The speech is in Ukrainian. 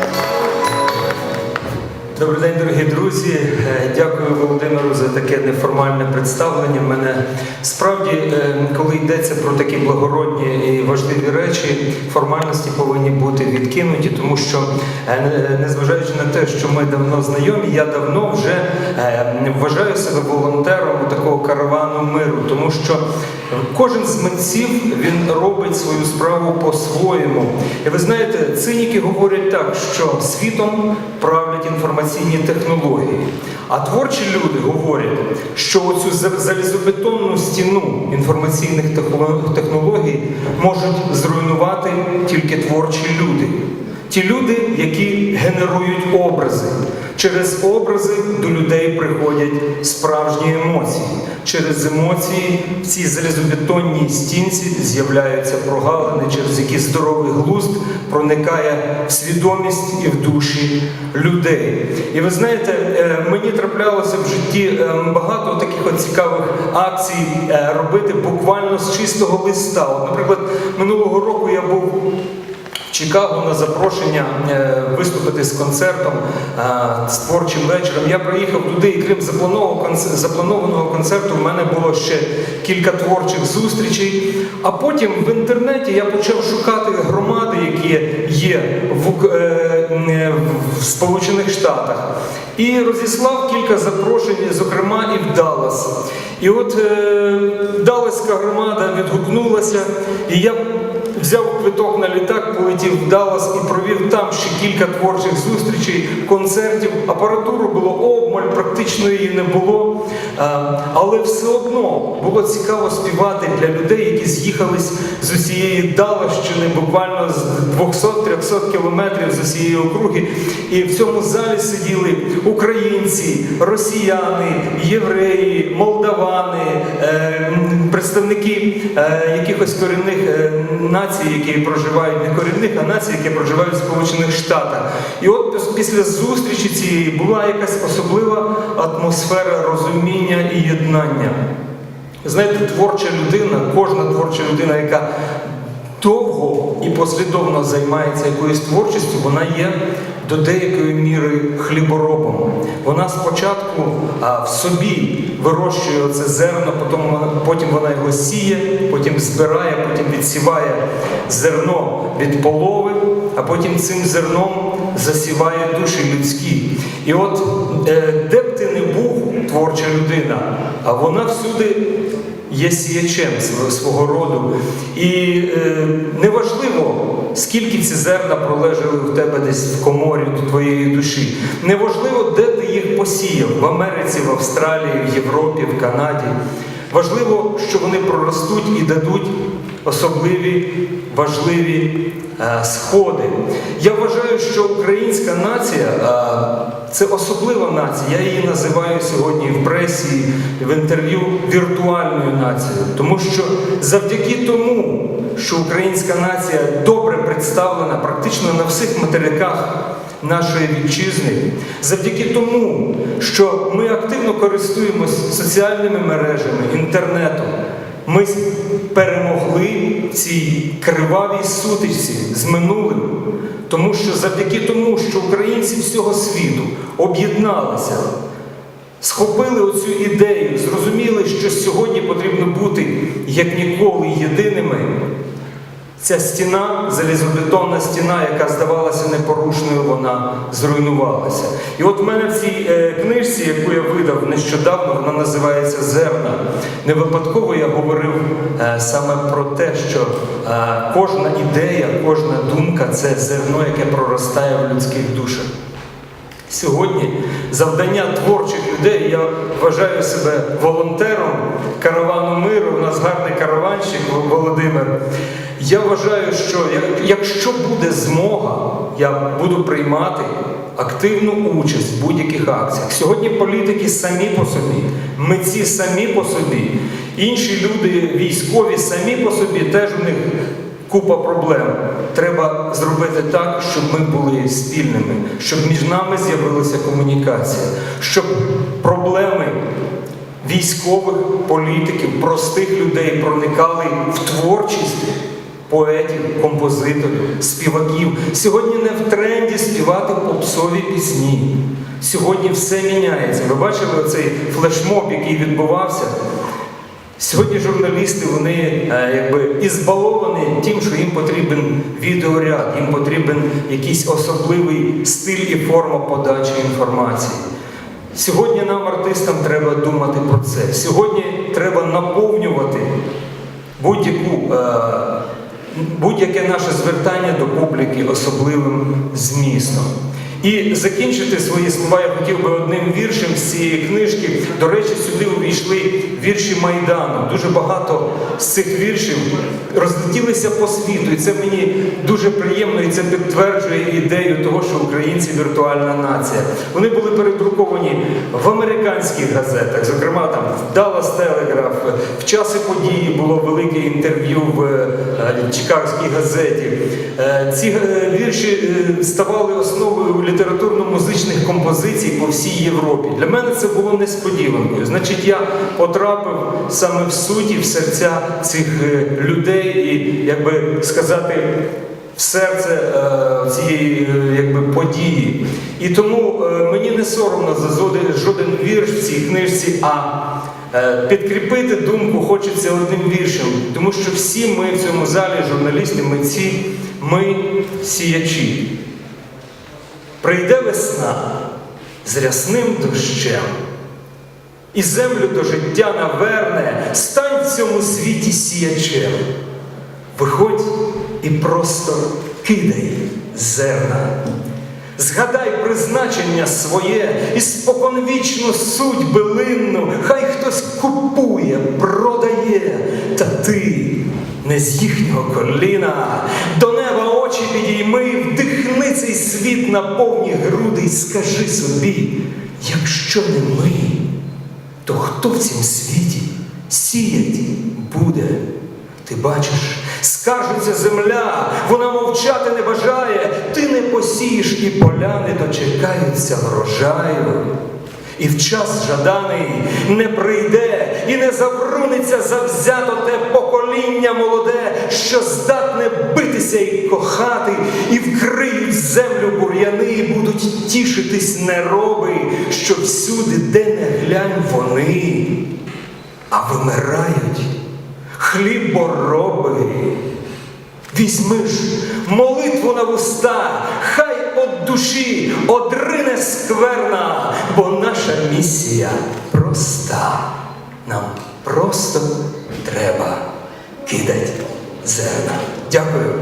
Thank you. Добрий день, дорогі друзі. Е, Дякую Володимиру за таке неформальне представлення. Мене справді, е, коли йдеться про такі благородні і важливі речі, формальності повинні бути відкинуті, тому що, е, незважаючи на те, що ми давно знайомі, я давно вже вважаю себе волонтером такого каравану миру, тому що кожен з митців він робить свою справу по-своєму. І ви знаєте, циніки говорять так, що світом правлять інформаційні технології. А творчі люди говорять, що оцю за- залізобетонну стіну інформаційних технологій можуть зруйнувати тільки творчі люди. Ті люди, які генерують образи. Через образи до людей приходять справжні емоції. Через емоції в цій залізобетонній стінці з'являються прогалини, через які здоровий глузд проникає в свідомість і в душі людей. І ви знаєте, е, мені траплялося в житті е, багато таких от цікавих акцій е, робити буквально з чистого листа. От, наприклад, минулого року Чикаго на запрошення е, виступити з концертом, е, з творчим вечором. Я приїхав туди, і крім запланованого концерту, в мене було ще кілька творчих зустрічей. А потім в інтернеті я почав шукати громади, які є в, е, в Сполучених Штатах. І розіслав кілька запрошень, зокрема і в Даллас. І от е, Далласька громада відгукнулася, і я взяв квиток на літак, полетів в Даллас і провів там ще кілька творчих зустрічей, концертів. Апаратуру було обмаль, практично її не було. Але все одно було цікаво співати для людей, які з'їхались з усієї Даллащини, буквально з 200-300 кілометрів з усієї округи. І в цьому залі сиділи українці, росіяни, євреї, молдавани, е, представники е, якихось корінних е, націй, які проживають не корінних, а націй, які проживають в Сполучених Штатах. І от після зустрічі цієї була якась особлива атмосфера розуміння і єднання. Знаєте, творча людина, кожна творча людина, яка довго і послідовно займається якоюсь творчістю, вона є до деякої міри хліборобом. Вона спочатку а, в собі вирощує це зерно, потім, потім вона його сіє, потім збирає, потім відсіває зерно від полови, а потім цим зерном засіває душі людські. І от е, де б ти не був, творча людина, а вона всюди є сіячем свого роду. І е, неважливо, скільки ці зерна пролежали в тебе десь в коморі до твоєї душі. Неважливо, де ти їх посіяв в Америці, в Австралії, в Європі, в Канаді. Важливо, що вони проростуть і дадуть особливі важливі е, сходи. Я вважаю, що українська нація е, це особлива нація. Я її називаю сьогодні в пресі, в інтерв'ю віртуальною нацією, тому що завдяки тому, що українська нація добре представлена практично на всіх материках нашої вітчизни, завдяки тому, що ми активно користуємось соціальними мережами, інтернетом. Ми перемогли в цій кривавій сутичці з минулим, тому що завдяки тому, що українці всього світу об'єдналися, схопили оцю ідею, зрозуміли, що сьогодні потрібно бути як ніколи єдиними. Ця стіна, залізобетонна стіна, яка здавалася непорушною, вона зруйнувалася. І от в мене в цій е, книжці, яку я видав нещодавно, вона називається Зерна. Не випадково я говорив е, саме про те, що е, кожна ідея, кожна думка це зерно, яке проростає в людських душах. Сьогодні завдання творчих людей, я вважаю себе волонтером каравану миру. У нас гарний караванщик Володимир. Я вважаю, що якщо буде змога, я буду приймати активну участь в будь-яких акціях. Сьогодні політики самі по собі, митці самі по собі, інші люди, військові самі по собі, теж у них купа проблем. Треба зробити так, щоб ми були спільними, щоб між нами з'явилася комунікація, щоб проблеми військових, політиків, простих людей проникали в творчість поетів, композиторів, співаків. Сьогодні не в тренді співати попсові пісні. Сьогодні все міняється. Ви бачили оцей флешмоб, який відбувався? Сьогодні журналісти вони е, якби ізбаловані тим, що їм потрібен відеоряд, їм потрібен якийсь особливий стиль і форма подачі інформації. Сьогодні нам, артистам, треба думати про це. Сьогодні треба наповнювати будь-яку, е, будь-яке наше звертання до публіки особливим змістом. І закінчити свої слова я хотів би одним віршем з цієї книжки. До речі, сюди увійшли вірші Майдану. Дуже багато з цих віршів розлетілися по світу. І це мені дуже приємно, і це підтверджує ідею того, що українці віртуальна нація. Вони були передруковані в американських газетах, зокрема там в Dallas Telegraph, в часи події було велике інтерв'ю в е, Чикагській газеті. Е, Ці е, вірші ставали основою літературно-музичних композицій по всій Європі. Для мене це було несподіванкою. Значить, я потрапив саме в суті, в серця цих е, людей і, як би сказати, в серце е, цієї е, якби, події. І тому мені не соромно за жоден, вірш в цій книжці, а підкріпити думку хочеться одним віршем, тому що всі ми в цьому залі, журналісти, митці, ми сіячі. Прийде весна з рясним дощем, і землю до життя наверне, стань в цьому світі сіячем. Виходь і просто кидай зерна. Згадай призначення своє і споконвічну суть билинну, хай хтось купує, продає, та ти не з їхнього коліна, до неба очі підійми, цей світ на повні груди і скажи собі, якщо не ми, то хто в цім світі сіять буде? Ти бачиш, скаржиться земля, вона мовчати не бажає, ти не посієш і поля не дочекаються врожаю. І в час жаданий не прийде і не завруниться завзято те покоління молоде, що здатне битися і кохати, і вкриють землю бур'яни, і будуть тішитись нероби, що всюди, де не глянь вони, а вимирають хлібороби. Візьми ж молитву на вуста, хай от душі одрине скверна, бо наша місія проста. Нам просто треба кидати зерна. Дякую.